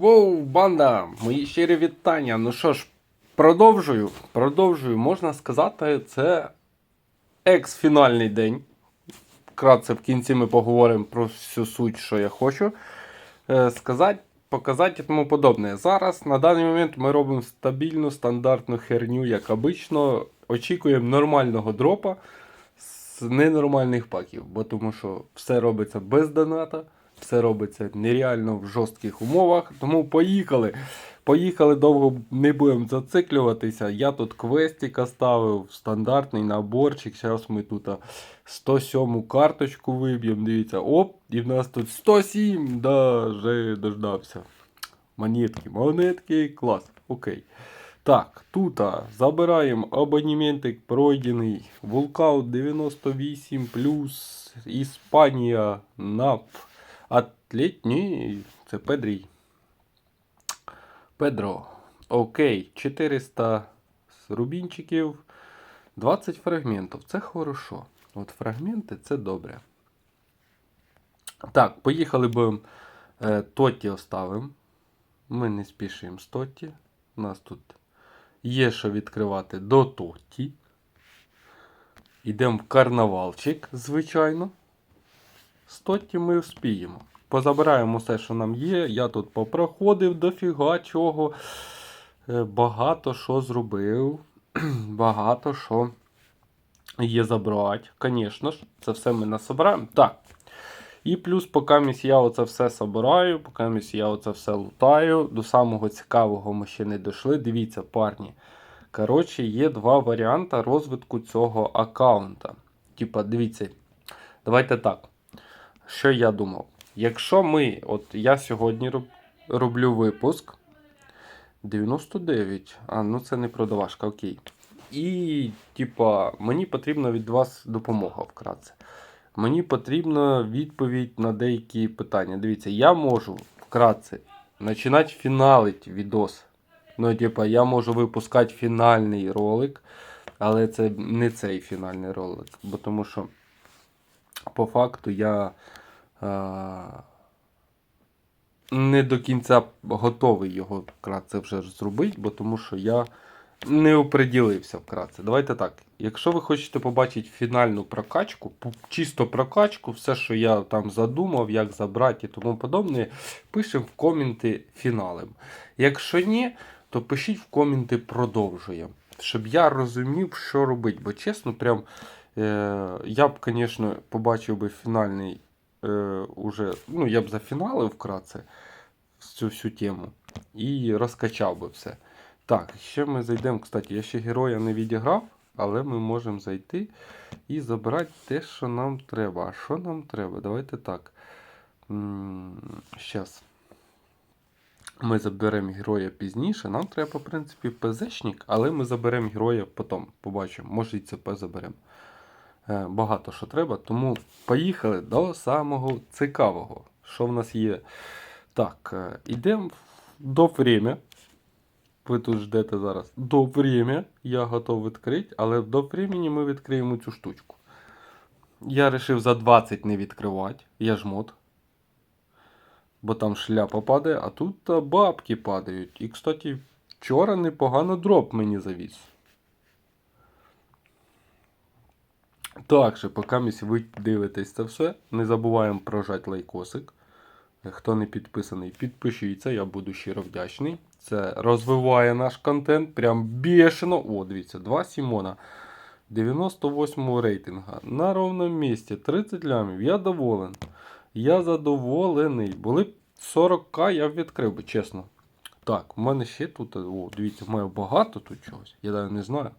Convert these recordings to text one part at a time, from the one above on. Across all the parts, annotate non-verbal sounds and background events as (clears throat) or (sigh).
Воу, банда! Мої щирі вітання. Ну що ж, продовжую. Продовжую. Можна сказати, це екс-фінальний день. Вкратце в кінці ми поговоримо про всю суть, що я хочу е, сказати, показати і тому подобне. Зараз на даний момент ми робимо стабільну стандартну херню, як обично. Очікуємо нормального дропа з ненормальних паків, бо тому що все робиться без доната, все робиться нереально в жорстких умовах. Тому поїхали. Поїхали довго не будемо зациклюватися. Я тут квестика ставив, стандартний наборчик. Зараз ми тут а, 107 карточку виб'ємо. Дивіться, оп, і в нас тут 107, да, вже дождався. Монетки, монетки, клас. Окей. Так, тут забираємо абонементик пройдений. Вулкаут 98 Іспанія НАП. Атлет, ні, це Педрій. Педро. Окей, 400 рубінчиків, 20 фрагментів. Це хорошо. От фрагменти це добре. Так, поїхали будемо е, Тоті оставимо. Ми не спішимо з Тоті. У нас тут є що відкривати до Тоті. Йдемо в карнавалчик, звичайно. З Тоті ми вспіємо. Позабираємо все, що нам є. Я тут попроходив дофіга чого. Е, Багато що зробив. (clears throat) Багато що є забрати. Звісно ж, це все ми насобираємо. Так. І плюс, поки місь я оце все собираю, поки місь я оце все лутаю. До самого цікавого ми ще не дійшли. Дивіться, парні. Коротше, є два варіанти розвитку цього аккаунта. Типа, дивіться, давайте так. Що я думав? Якщо ми, от я сьогодні роб, роблю випуск 99, а ну це не продавашка, окей. І, типа, мені потрібна від вас допомога вкратце. Мені потрібна відповідь на деякі питання. Дивіться, я можу вкратце починати фіналити відос. Ну, типа, я можу випускати фінальний ролик, але це не цей фінальний ролик. Бо тому що по факту я не до кінця готовий його вкратце вже зробити, бо тому що я не оприділився вкратце. Давайте так. Якщо ви хочете побачити фінальну прокачку, чисто прокачку, все, що я там задумав, як забрати і тому подобне, пишемо в коменти фіналем. Якщо ні, то пишіть в коменти продовжуємо. Щоб я розумів, що робити. Бо чесно, прям е, я б, звісно, побачив би фінальний е, уже, ну, я б зафіналив вкратце цю всю тему і розкачав би все. Так, ще ми зайдемо. Кстати, я ще героя не відіграв, але ми можемо зайти і забрати те, що нам треба. А що нам треба? Давайте так. Зараз. Ми заберемо героя пізніше. Нам треба, в принципі, ПЗшник, але ми заберемо героя потім. Побачимо. Може і ЦП заберемо. Е, Багато що треба. Тому поїхали до самого цікавого. Що в нас є? Так, е, йдемо до время. Ви тут ждете зараз. До время я готов відкрити, але до времени ми відкриємо цю штучку. Я вирішив за 20 не відкривати. Я ж мод. Бо там шляпа падає, а тут бабки падають. І, кстати, вчора непогано дроп мені завіз. Так же, поки ви дивитесь це все, не забуваємо прожати лайкосик. Хто не підписаний, підпишіться, я буду щиро вдячний. Це розвиває наш контент. Прям бешено. О, дивіться, два Сімона. 98 рейтинга. На ровному місці. 30 лямів. Я доволен. Я задоволений. Були б 40к, я б відкрив би, чесно. Так, у мене ще тут. О, дивіться, має багато тут чогось. Я навіть не знаю.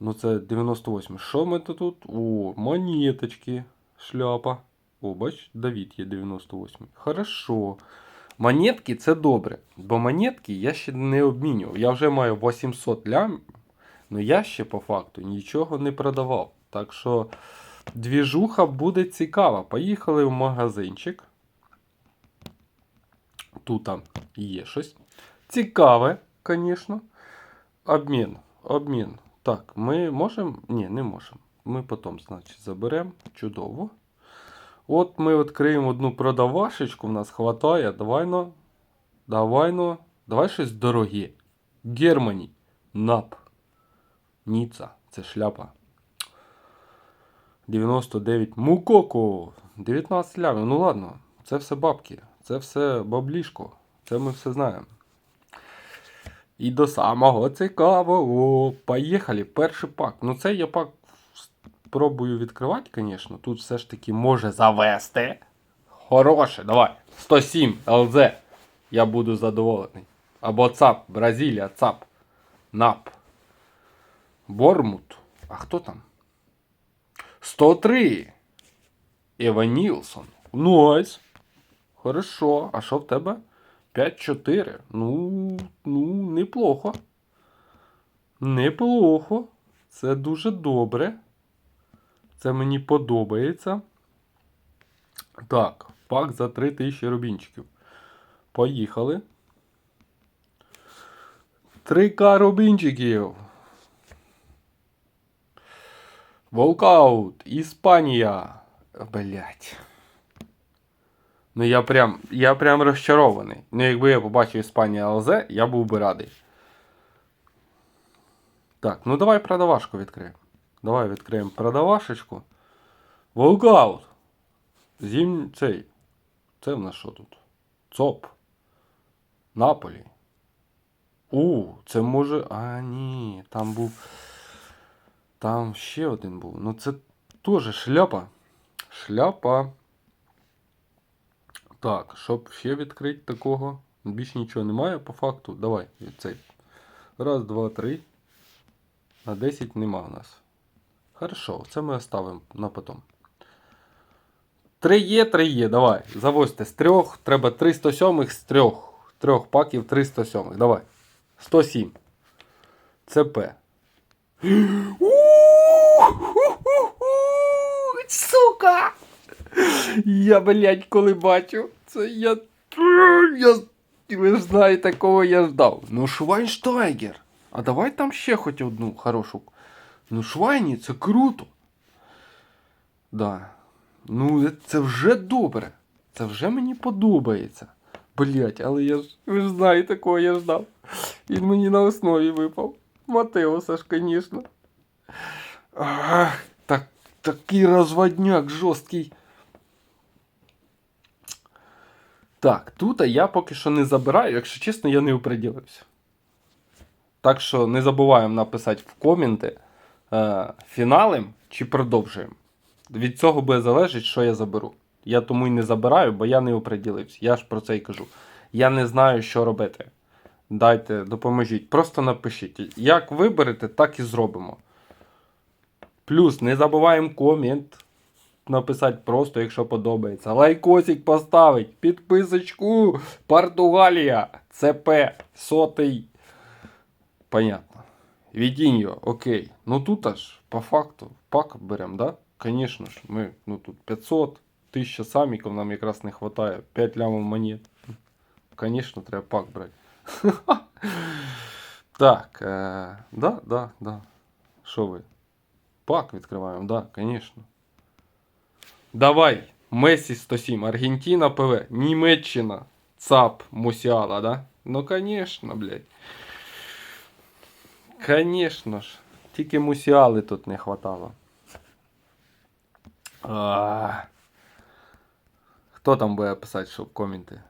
Ну це 98. Що ми то тут? О, монеточки. Шляпа. О, бач, Давід є 98. Хорошо. Монетки це добре. Бо монетки я ще не обмінював. Я вже маю 800 лям. Ну я ще по факту нічого не продавав. Так що двіжуха буде цікава. Поїхали в магазинчик. Тут там є щось. Цікаве, звісно. Обмін. Обмін. Так, ми можемо. Ні, не можемо. Ми потім, значить, заберемо. Чудово. От ми відкриємо одну продавашечку, в нас хватає. Давай ну. Давай ну. Давай щось дороге. Германі. Нап. Ніца. Це шляпа. 99. Мукоко. 19 лямів. Ну ладно. Це все бабки. Це все баблішко. Це ми все знаємо. І до самого цікавого. Поїхали. Перший пак. Ну цей я пак спробую відкривати, звісно. Тут все ж таки може завести. Хороше, давай. 107 ЛЗ. Я буду задоволений. Або ЦАП, Бразилія, ЦАП. НАП. Бормут. А хто там? 103. Ева Нілсон. Найс. Хорошо. А що в тебе? 5-4. Ну, ну, неплохо. Неплохо. Це дуже добре. Це мені подобається. Так, пак за 3000 рубінчиків. Поїхали. 3К рубінчиків. Волкаут, Іспанія. Блять. Ну я прям, я прям розчарований. Ну, якби я побачив Іспанія ЛЗ, я був би радий. Так, ну давай продавашку відкриємо. Давай відкриємо продавашечку. Волкаут. Зім цей. Це в нас що тут? ЦОП. Наполі. У, це може. А, ні, там був. Там ще один був. Ну це теж шляпа. Шляпа. Так, щоб ще відкрити такого. Більш нічого немає по факту. Давай цей. Раз, два, три. На 10 нема у нас. Хорошо, це ми оставимо на потом. Три є, три є, давай. Завозьте з трьох. Треба 307 з трьох. Трьох паків 307. Давай. 107. ЦП. (gasps) Сука! Я, блядь, коли бачу, це я. я... Ви ж знаєте, кого я ждав. Ну, Швайнштайгер. А давай там ще хоч одну хорошу. Ну, Швайні, це круто. Да. Ну, це вже добре. Це вже мені подобається. Блять, але я ж. Ви ж знаєте, кого я ждав. Він мені на основі випав. Матеуса ж, звісно. Ах, так, такий розводняк жорсткий. Так, тут я поки що не забираю, якщо чесно, я не оприділився. Так що не забуваємо написати в коменти, е, фіналим чи продовжуємо. Від цього буде залежить, що я заберу. Я тому і не забираю, бо я не оприділився. Я ж про це і кажу. Я не знаю, що робити. Дайте, допоможіть. Просто напишіть. Як виберете, так і зробимо. Плюс не забуваємо комент. Написати просто, якщо подобається. Лайкосик поставить, підписочку. Португалія. ЦП. Сотий. Понятно. Відіньо, окей. Ну тут аж по факту пак беремо, да? Конечно ж, ми ну тут 500, 1000 саміків нам якраз не вистачає. 5 лямов монет. Конечно, треба пак брати. (laughs) Так, е, да, да, да. Що ви? Пак відкриваємо, да, конечно. Давай, Месі 107, Аргентина ПВ, Німеччина, ЦАП, Мусіала, да? Ну, конечно, блядь. Конечно ж. Тільки мусіали тут не хватало. А, Хто там буде писати, що в коменти?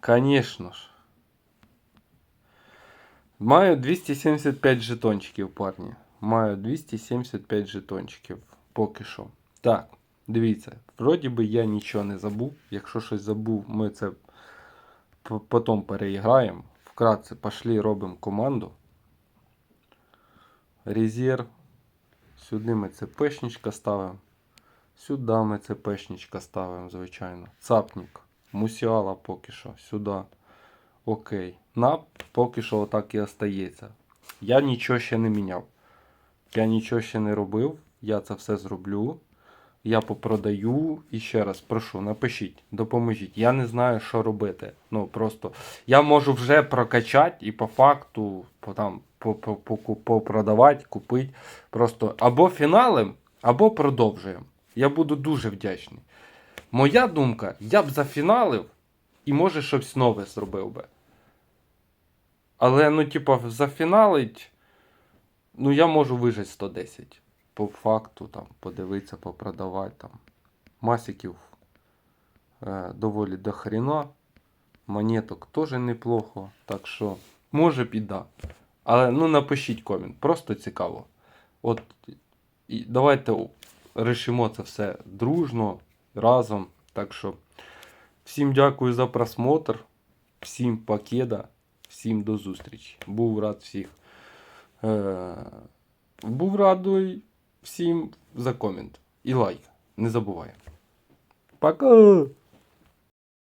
Конечно ж. Маю 275 жетончиків, парні. Маю 275 жетончиків. Поки що. Так, дивіться. Вроді би я нічого не забув. Якщо щось забув, ми це потім переіграємо. Вкратце пошли робимо команду. Резерв. Сюди ми ЦПшничка ставимо. Сюди ми ЦПшничка ставимо, звичайно. Цапник. Мусіала поки що. Сюди. Окей. На поки що отак і остається. Я нічого ще не міняв. Я нічого ще не робив. Я це все зроблю. Я попродаю. І ще раз прошу, напишіть, допоможіть. Я не знаю, що робити. Ну просто я можу вже прокачати і по факту по, там, по, по, по, попродавати, купити. Просто або фіналем, або продовжуємо. Я буду дуже вдячний. Моя думка, я б зафіналив і може щось нове зробив би. Але, ну, типа, зафіналить, ну, я можу вижити 110. По факту, там, подивитися, попродавати там. Масиків е, доволі до хрена. Монеток теж неплохо. Так що, може піда. Але ну напишіть комент, просто цікаво. От і давайте о, рішимо це все дружно, разом. Так що, всім дякую за просмотр, всім покеда, всім до зустрічі. Був рад всіх. Е, був радий всім за комент і лайк. Не забувай. Пока!